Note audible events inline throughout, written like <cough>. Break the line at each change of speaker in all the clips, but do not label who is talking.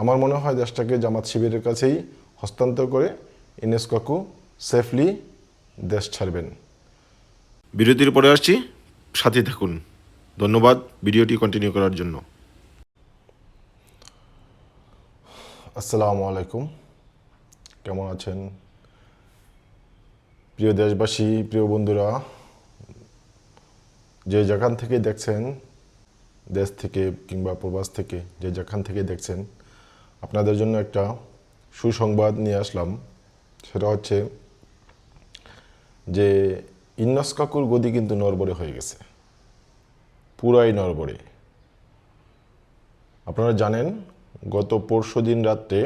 আমার মনে হয় দেশটাকে জামাত শিবিরের কাছেই হস্তান্তর করে ইনেস কাকু সেফলি দেশ ছাড়বেন।
বিরতির পরে আসছি সাথে থাকুন। ধন্যবাদ ভিডিওটি কন্টিনিউ করার জন্য।
আসসালামু আলাইকুম। কেমন আছেন? প্রিয় দেশবাসী প্রিয় বন্ধুরা যে যেখান থেকে দেখছেন দেশ থেকে কিংবা প্রবাস থেকে যে যেখান থেকে দেখছেন আপনাদের জন্য একটা সুসংবাদ নিয়ে আসলাম। সেটা হচ্ছে যে ইন্নাস কাকুর গদি কিন্তু নরবরে হয়ে গেছে। পুরাই নরবরে আপনারা জানেন, গত পরশু দিন রাত্রে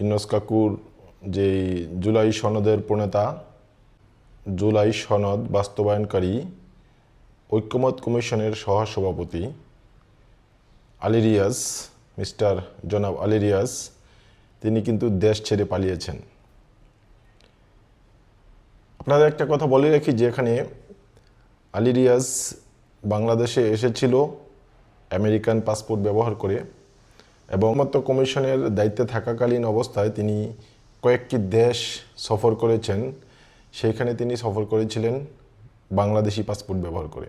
ইন্নস কাকুর যে জুলাই সনদের প্রণেতা, জুলাই সনদ বাস্তবায়নকারী ঐক্যমত কমিশনের সহসভাপতি আলী রিয়াজ মিস্টার জনাব আলী রিয়াজ তিনি কিন্তু দেশ ছেড়ে পালিয়েছেন। আপনাদের একটা কথা বলে রাখি যে এখানে আলী রিয়াজ বাংলাদেশে এসেছিল আমেরিকান পাসপোর্ট ব্যবহার করে এবং মত কমিশনের দায়িত্বে থাকাকালীন অবস্থায় তিনি কয়েকটি দেশ সফর করেছেন। সেইখানে তিনি সফর করেছিলেন বাংলাদেশি পাসপোর্ট ব্যবহার করে।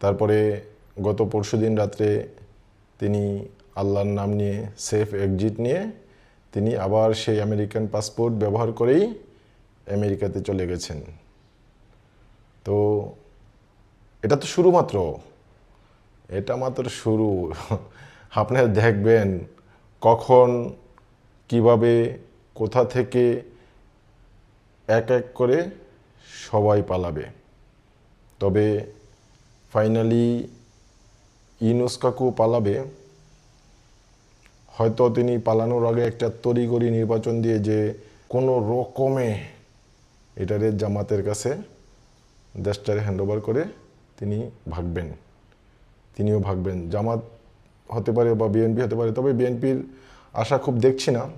তারপরে গত পরশু দিন রাত্রে তিনি আল্লাহর নাম নিয়ে সেফ এক্সিট নিয়ে তিনি আবার সেই আমেরিকান পাসপোর্ট ব্যবহার করেই আমেরিকাতে চলে গেছেন। তো এটা তো শুরু মাত্র। এটা মাত্র শুরু। <laughs> আপনারা দেখবেন কখন, কীভাবে, কোথা থেকে এক এক করে সবাই পালাবে। তবে ফাইনালি কাকু পালাবে। হয়তো তিনি পালানোর আগে একটা তড়িগড়ি নির্বাচন দিয়ে যে কোনো রকমে এটারে জামাতের কাছে দেশটারে হ্যান্ডওভার করে তিনি ভাগবেন। তিনিও ভাগবেন। জামাত হতে পারে বা বিএনপি হতে পারে, তবে বিএনপির আশা খুব দেখছি না।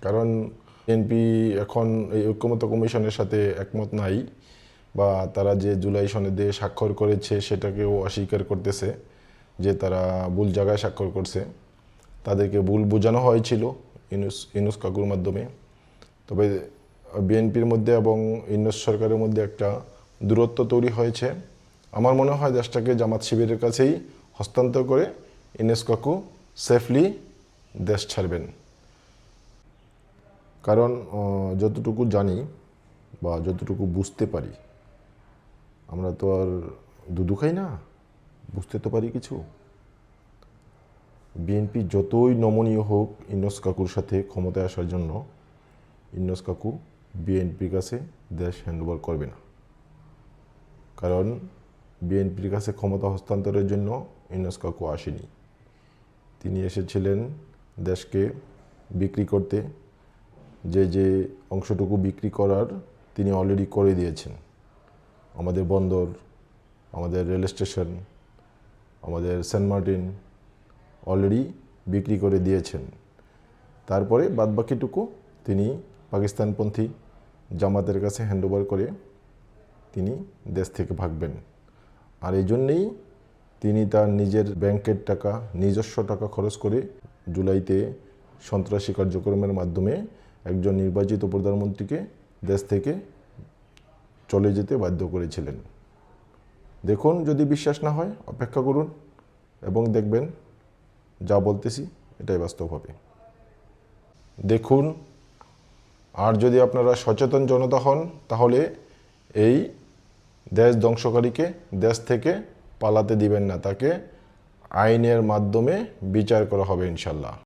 কারণ বিএনপি এখন এই ঐক্যমত কমিশনের সাথে একমত নাই। বা তারা যে জুলাই সনদে স্বাক্ষর করেছে সেটাকেও অস্বীকার করতেছে, যে তারা ভুল জায়গায় স্বাক্ষর করছে। তাদেরকে ভুল বোঝানো হয়েছিল ইনুস ইনুস কাকুর মাধ্যমে। তবে বিএনপির মধ্যে এবং ইউনুস সরকারের মধ্যে একটা দূরত্ব তৈরি হয়েছে। আমার মনে হয় দেশটাকে জামাত শিবিরের কাছেই হস্তান্তর করে ইনেস কাকু সেফলি দেশ ছাড়বেন। কারণ যতটুকু জানি বা যতটুকু বুঝতে পারি আমরা তো আর দুধু খাই না, বুঝতে তো পারি কিছু। বিএনপি যতই নমনীয় হোক ইন্নস কাকুর সাথে ক্ষমতায় আসার জন্য ইন্নস কাকু বিএনপির কাছে দেশ হ্যান্ডওভার করবে না। কারণ বিএনপির কাছে ক্ষমতা হস্তান্তরের জন্য ইন্নস কাকু আসেনি। তিনি এসেছিলেন দেশকে বিক্রি করতে। যে যে অংশটুকু বিক্রি করার তিনি অলরেডি করে দিয়েছেন। আমাদের বন্দর, আমাদের রেল স্টেশন, আমাদের সেন্ট মার্টিন অলরেডি বিক্রি করে দিয়েছেন। তারপরে বাদবাকিটুকু তিনি পাকিস্তানপন্থী জামাতের কাছে হ্যান্ডওভার করে তিনি দেশ থেকে ভাগবেন। আর এই জন্যেই তিনি তার নিজের ব্যাংকের টাকা, নিজস্ব টাকা খরচ করে জুলাইতে সন্ত্রাসী কার্যক্রমের মাধ্যমে একজন নির্বাচিত প্রধানমন্ত্রীকে দেশ থেকে চলে যেতে বাধ্য করেছিলেন। দেখুন যদি বিশ্বাস না হয়, অপেক্ষা করুন এবং দেখবেন যা বলতেছি এটাই বাস্তব হবে। দেখুন, আর যদি আপনারা সচেতন জনতা হন, তাহলে এই দেশ ধ্বংসকারীকে দেশ থেকে পালাতে দিবেন না। তাকে আইনের মাধ্যমে বিচার করা হবে ইনশাল্লাহ।